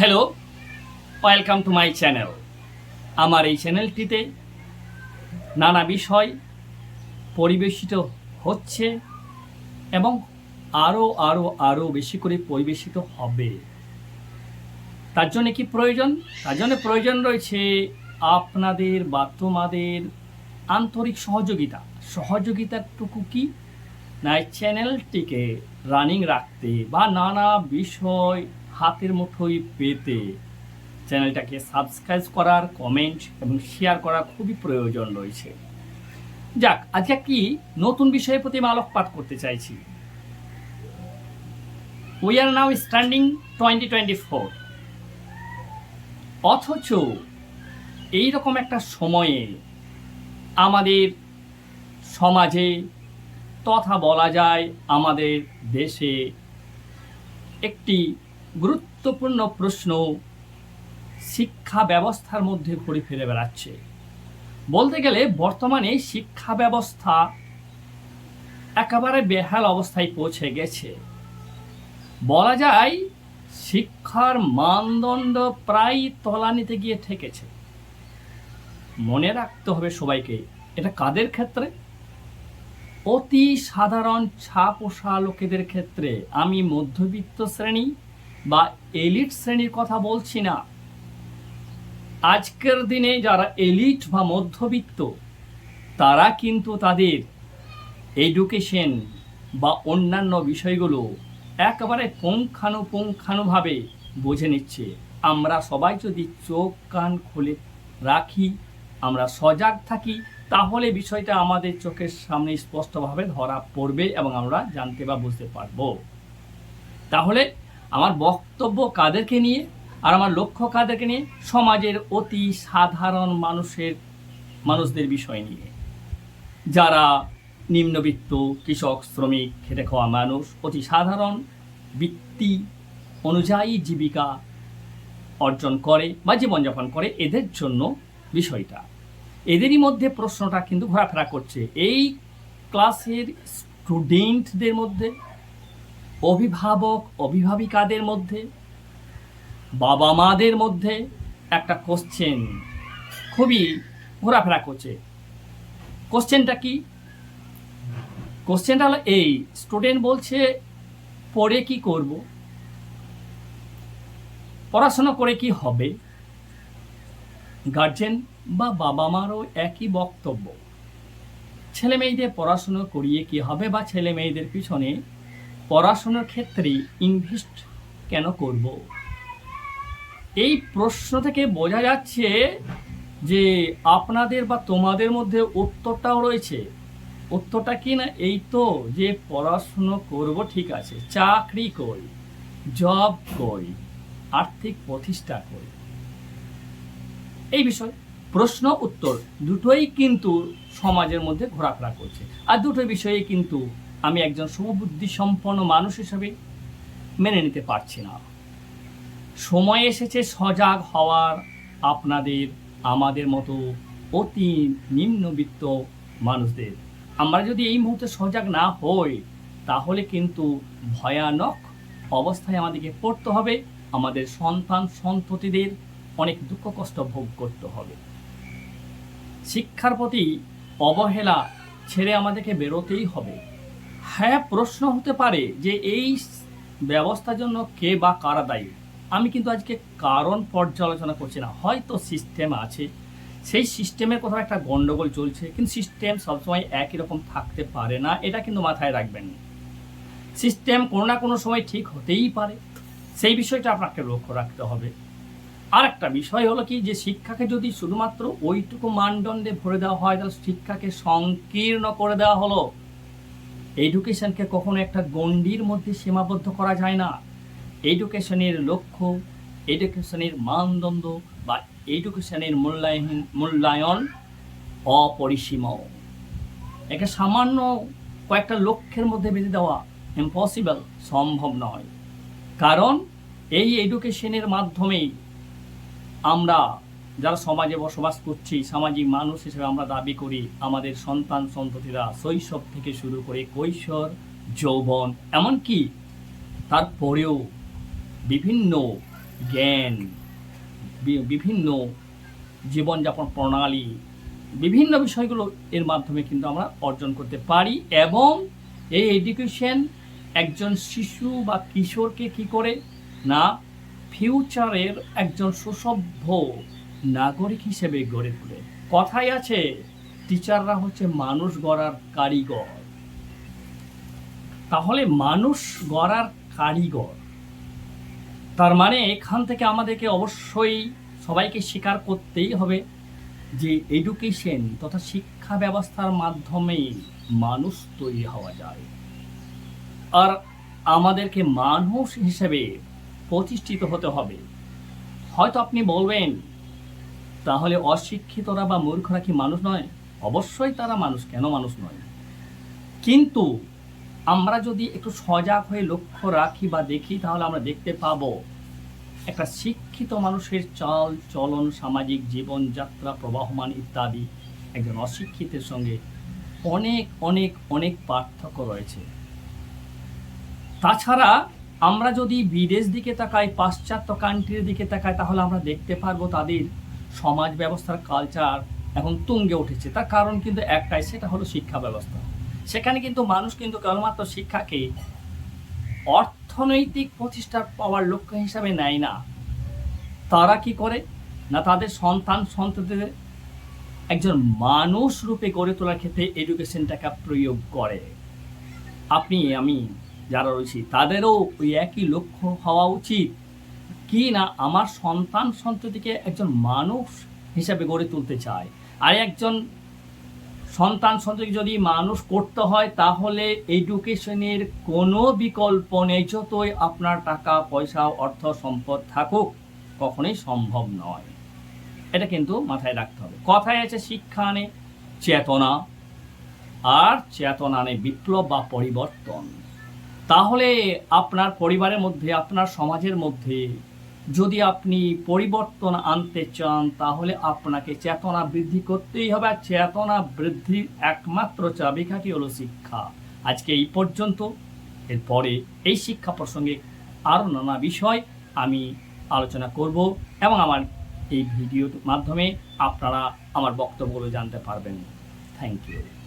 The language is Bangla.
Hello welcome to my channel আমার এই চ্যানেলটিতে নানা বিষয় পরিবেশিত হচ্ছে এবং আরও আরও আরও বেশি করে পরিবেশিত হবে। তার জন্য কি প্রয়োজন? তার জন্য প্রয়োজন রয়েছে আপনাদের বা তোমাদের আন্তরিক সহযোগিতা। সহযোগিতাটুকু কি? না চ্যানেলটিকে রানিং রাখতে বা নানা বিষয় হাতের মুঠোয় পেতে চ্যানেলটাকে সাবস্ক্রাইব করার কমেন্ট এবং শেয়ার করা খুবই প্রয়োজন রয়েছে। যাক, আজকে কি নতুন বিষয়ের প্রতি আমি আলোকপাত করতে চাইছি। We are now standing twenty twenty four অথচ এইরকম একটা সময়ে আমাদের সমাজে তথা বলা যায় আমাদের দেশে একটি গুরুত্বপূর্ণ প্রশ্ন শিক্ষা ব্যবস্থার মধ্যে ঘুরে ফিরে বেড়াচ্ছে। বলতে গেলে বর্তমানে শিক্ষা ব্যবস্থা একেবারে বেহাল অবস্থায় পৌঁছে গেছে। বলা যায় শিক্ষার মানদণ্ড প্রায় তলানিতে গিয়ে ঠেকেছে। মনে রাখতে হবে সবাইকে, এটা কাদের ক্ষেত্রে? অতি সাধারণ ছাপোষা লোকেদের ক্ষেত্রে। আমি মধ্যবিত্ত শ্রেণি বা এলিট শ্রেণির কথা বলছি না। আজকের দিনে যারা এলিট বা মধ্যবিত্ত, তারা কিন্তু তাদের এডুকেশন বা অন্যান্য বিষয়গুলো একেবারে পুঙ্খানুপুঙ্খানুভাবে বুঝে নিচ্ছে। আমরা সবাই যদি চোখ, কান খুলে রাখি, আমরা সজাগ থাকি, তাহলে বিষয়টা আমাদের চোখের সামনে স্পষ্টভাবে ধরা পড়বে এবং আমরা জানতে বা বুঝতে পারব। তাহলে আমার বক্তব্য কাদেরকে নিয়ে আর আমার লক্ষ্য কাদেরকে নিয়ে? সমাজের অতি সাধারণ মানুষের, মানুষদের বিষয় নিয়ে। যারা নিম্নবিত্ত, কৃষক, শ্রমিক খেটে খাওয়া মানুষ, অতি সাধারণ বৃত্তি অনুযায়ী জীবিকা অর্জন করে বা জীবনযাপন করে, এদের জন্য বিষয়টা। এদেরই মধ্যে প্রশ্নটা কিন্তু ঘোরাফেরা করছে। এই ক্লাসের স্টুডেন্টদের মধ্যে অভিভাবক, অভিভাবিকাদের মধ্যে বাবা মাদের মধ্যে একটা কোশ্চেন খুবই ঘোরাফেরা করছে। কোশ্চেনটা কি? কোশ্চেনটা হলো এই স্টুডেন্ট বলছে, পড়ে কি করব? পড়াশোনা করে কি হবে? গার্জেন বা বাবা মারও একই বক্তব্য। ছেলে মেয়েদের পড়াশুনো করিয়ে কি হবে বা ছেলে মেয়েদের পিছনে পড়াশোনার ক্ষেত্রে ইনভেস্ট কেন করব? এই প্রশ্ন থেকে বোঝা যাচ্ছে যে আপনাদের বা তোমাদের মধ্যে উত্তরটাও রয়েছে। উত্তরটা কি না? এই তো যে পড়াশুনো করব, ঠিক আছে। চাকরি করি জব করি, আর্থিক প্রতিষ্ঠা করি। এই বিষয়, প্রশ্ন, উত্তর দুটোই কিন্তু সমাজের মধ্যে ঘোরাফেরা করছে। আর দুটো বিষয়ে কিন্তু আমি একজন সমবুদ্ধি সম্পন্ন মানুষ হিসেবে মেনে নিতে পারছি না। সময় এসেছে সজাগ হওয়ার আপনাদের, আমাদের মতো অতি নিম্নবিত্ত মানুষদের। আমরা যদি এই মুহূর্তে সজাগ না হই, তাহলে কিন্তু ভয়ানক অবস্থায় আমাদেরকে পড়তে হবে। আমাদের সন্তান সন্ততিদের অনেক দুঃখ কষ্ট ভোগ করতে হবে। শিক্ষার প্রতি অবহেলা ছেড়ে আমাদেরকে বেরোতেই হবে। হ্যাঁ প্রশ্ন হতে পারে যে এই ব্যবস্থার জন্য কে বা কারা দায়ী। আমি কিন্তু আজকে কারণ পর্যালোচনা করছি না। হয়তো সিস্টেম আছে। সেই সিস্টেমের কোথাও একটা গন্ডগোল চলছে, কিন্তু সিস্টেম সবসময় একই রকম থাকতে পারে না, এটা কিন্তু মাথায় রাখবেন। সিস্টেম কোনো না কোনো সময় ঠিক হতেই পারে। সেই বিষয়টা আপনাকে লক্ষ্য রাখতে হবে। আর একটা বিষয় হলো কি যে শিক্ষাকে যদি শুধুমাত্র ওইটুকু মানদণ্ডে ভরে দেওয়া হয়, তাহলে শিক্ষাকে সংকীর্ণ করে দেওয়া হলো। এডুকেশনকে কখনো একটা গণ্ডির মধ্যে সীমাবদ্ধ করা যায় না। এডুকেশনের লক্ষ্য এডুকেশনের মানদণ্ড বা এডুকেশনের মূল্যায়ন মূল্যায়ন অপরিসীম একে সামান্য কয়েকটা লক্ষ্যের মধ্যে বেঁধে দেওয়া ইম্পসিবল সম্ভব নয়। কারণ এই এডুকেশনের মাধ্যমেই আমরা যারা সমাজে বসবাস করছি, সামাজিক মানুষ হিসেবে আমরা দাবি করি, আমাদের সন্তান, সন্ততিরা শৈশব থেকে শুরু করে কৈশোর, যৌবন, এমনকি তারপরেও বিভিন্ন জ্ঞান বিভিন্ন জীবনযাপন প্রণালী, বিভিন্ন বিষয়গুলো এর মাধ্যমে কিন্তু আমরা অর্জন করতে পারি এবং এই এডুকেশন একজন শিশু বা কিশোরকে কি করে? না ফিউচারের একজন সুসভ্য নাগরিক হিসেবে গড়ে তোলে। কথাই আছে, টিচাররা হচ্ছে মানুষ গড়ার কারিগর। তাহলে মানুষ গড়ার কারিগর, তার মানে এখান থেকে আমাদেরকে অবশ্যই সবাইকে স্বীকার করতেই হবে যে এডুকেশন তথা শিক্ষা ব্যবস্থার মাধ্যমেই মানুষ তৈরি হওয়া যায়। আর আমাদেরকে মানুষ হিসেবে প্রতিষ্ঠিত হতে হবে। হয়তো আপনি বলবেন তাহলে অশিক্ষিতরা বা মূর্খরা কি মানুষ নয়? অবশ্যই তারা মানুষ। কেন মানুষ নয়? কিন্তু আমরা যদি একটু সজাগ হয়ে লক্ষ্য রাখি বা দেখি, তাহলে আমরা দেখতে পাবো, একটা শিক্ষিত মানুষের চাল, চলন, সামাজিক জীবনযাত্রা প্রবাহমান ইত্যাদি একজন অশিক্ষিতের সঙ্গে অনেক অনেক অনেক পার্থক্য রয়েছে। তাছাড়া আমরা যদি বিদেশ দিকে তাকাই, পাশ্চাত্য কান্ট্রির দিকে তাকাই, তাহলে আমরা দেখতে পারব তাদের সমাজ ব্যবস্থার কালচার এখন তুঙ্গে উঠেছে। তার কারণ কিন্তু একটাই, সেটা হলো শিক্ষা ব্যবস্থা। সেখানে কিন্তু মানুষ কিন্তু কেবলমাত্র শিক্ষাকে অর্থনৈতিক প্রতিষ্ঠা পাওয়ার লক্ষ্য হিসাবে নেয় না। তারা কি করে? না তাদের সন্তান সন্ততিদের একজন মানুষ রূপে গড়ে তোলার ক্ষেত্রে এডুকেশনটাকে প্রয়োগ করে। আপনি, আমি যারা রয়েছি, তাদেরও ওই একই লক্ষ্য হওয়া উচিত। কি না আমার সন্তান সন্ততিকে একজন মানুষ হিসাবে গড়ে তুলতে চায়? আর একজন সন্তান সন্ততি যদি মানুষ করতে হয়, তাহলে এডুকেশনের কোনো বিকল্প নেই, যতই আপনার টাকা, পয়সা, অর্থ, সম্পদ থাকুক, কখনোই সম্ভব নয়। এটা কিন্তু মাথায় রাখতে হবে। কথায় আছে, শিক্ষা আনে চেতনা, আর চেতনা আনে বিপ্লব বা পরিবর্তন। তাহলে আপনার পরিবারের মধ্যে, আপনার সমাজের মধ্যে যদি আপনি পরিবর্তন আনতে চান, তাহলে আপনাকে চেতনা বৃদ্ধি করতেই হবে। আর চেতনা বৃদ্ধির একমাত্র চাবিকাঠি হলো শিক্ষা। আজকে এই পর্যন্ত। এরপরে এই শিক্ষা প্রসঙ্গে আরও নানা বিষয় আমি আলোচনা করব এবং আমার এই ভিডিওর মাধ্যমে আপনারা আমার বক্তব্যগুলো জানতে পারবেন। Thank you